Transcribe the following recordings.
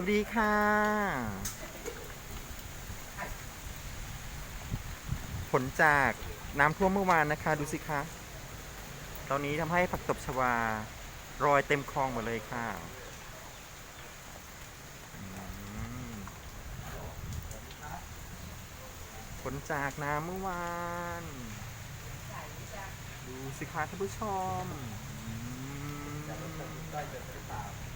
วัสดีค่ะ ผลจากน้ำท่วมเมื่อวานนะคะ ดูสิคะ ตอนนี้ทำให้ผักตบชวา รอยเต็มคลองหมดเลยค่ะผลจากน้ำเมื่อวาน ดูสิคะท่านผู้ชมม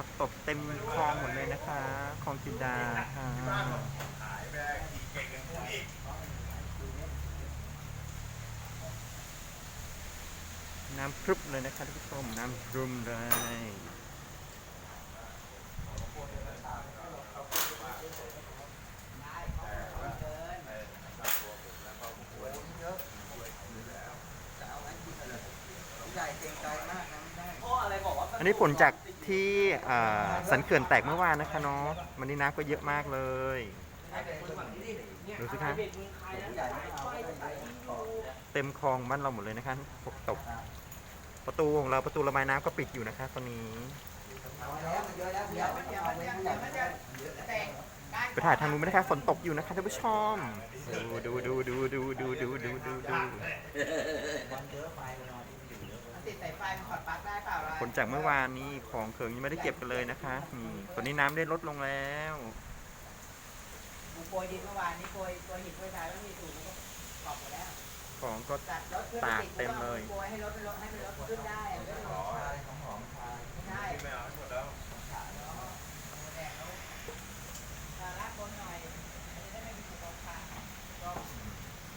ผักตบเต็มคลองหมดเลยนะคะคลองจินดาค่ะน้ำพรึบเลยนะคะท่านผู้ชมน้ำพรุมเลย ใหญ่เกรงใจมากนะไม่ได้ พ่อ อันนี้ผลจากที่สันเขื่อนแตกเมื่อวานนะคะเนาะมันนี่น้ำก็เยอะมากเลยดูสิคะเด็กมึงใครนะใหญ่ไม่เต็มคลองบ้านเราหมดเลยนะคะฝนตกประตูของเราประตูระบายน้ำก็ปิดอยู่นะคะ ตอนนี้เอาแล้วมันเยอะแล้ไม่เอาไม่ใหญ่ไม่ได้ไปถ่ายทางนู้นไหมนะคะฝนตกอยู่นะคะท่านผู้ชมดูดูดูดูดูดูดูดูดู ติดสายไฟมันถอดปลั๊กได้เปล่าล่ะผลจากเมื่อวานนี้ของเขิงยังไม่ได้เก็บกันเลยนะคะนี่ตอนนี้น้ำได้ลดลงแล้วกูโปรยดินเมื่อวานนี้โปรยโปรยหินโปรยทรายแล้วมีถูกมันก็ตอบหมดแล้วของก็ตัดรถเพื่อตากติดเต็มเลยโปรยให้รถเป็นรถให้เป็นรถขึ้นได้อะไม่ต้องชายของหอมชายใช่ไม่เอาหมดแล้ว แดดแล้วภาระคนหน่อยอันนี้ได้ไม่มีถูกเอาขาดก็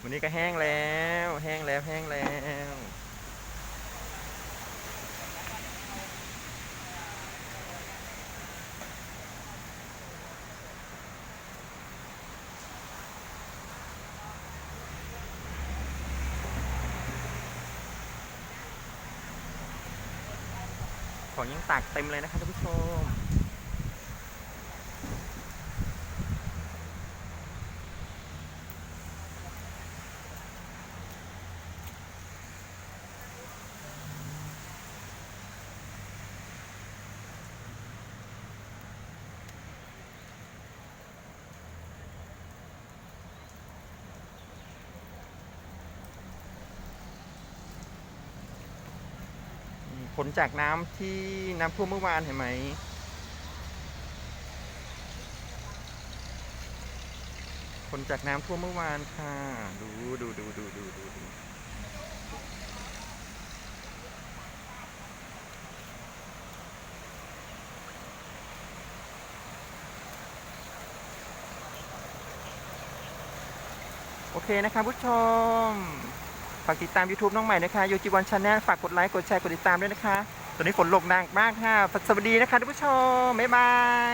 วันนี้ก็แห้งแล้ว แห้งแล้วแห้งแล้ว ของยังตากเต็มเลยนะครับท่านผู้ชม ผลจากน้ำที่น้ำท่วมเมื่อวานเห็นไหม ผลจากน้ำท่วมเมื่อวานค่ะ ดูดูดูดูดูดูดูโอเคนะคะผู้ชม ฝากติดตาม YouTube น้องใหม่นะคะโยจิวันชาแนลฝากกดไลค์กดแชร์กดติดตามด้วยนะคะ ตอนนี้ฝนตกหนักมากค่ะสวัสดีนะคะท่านผู้ชมบ๊ายบาย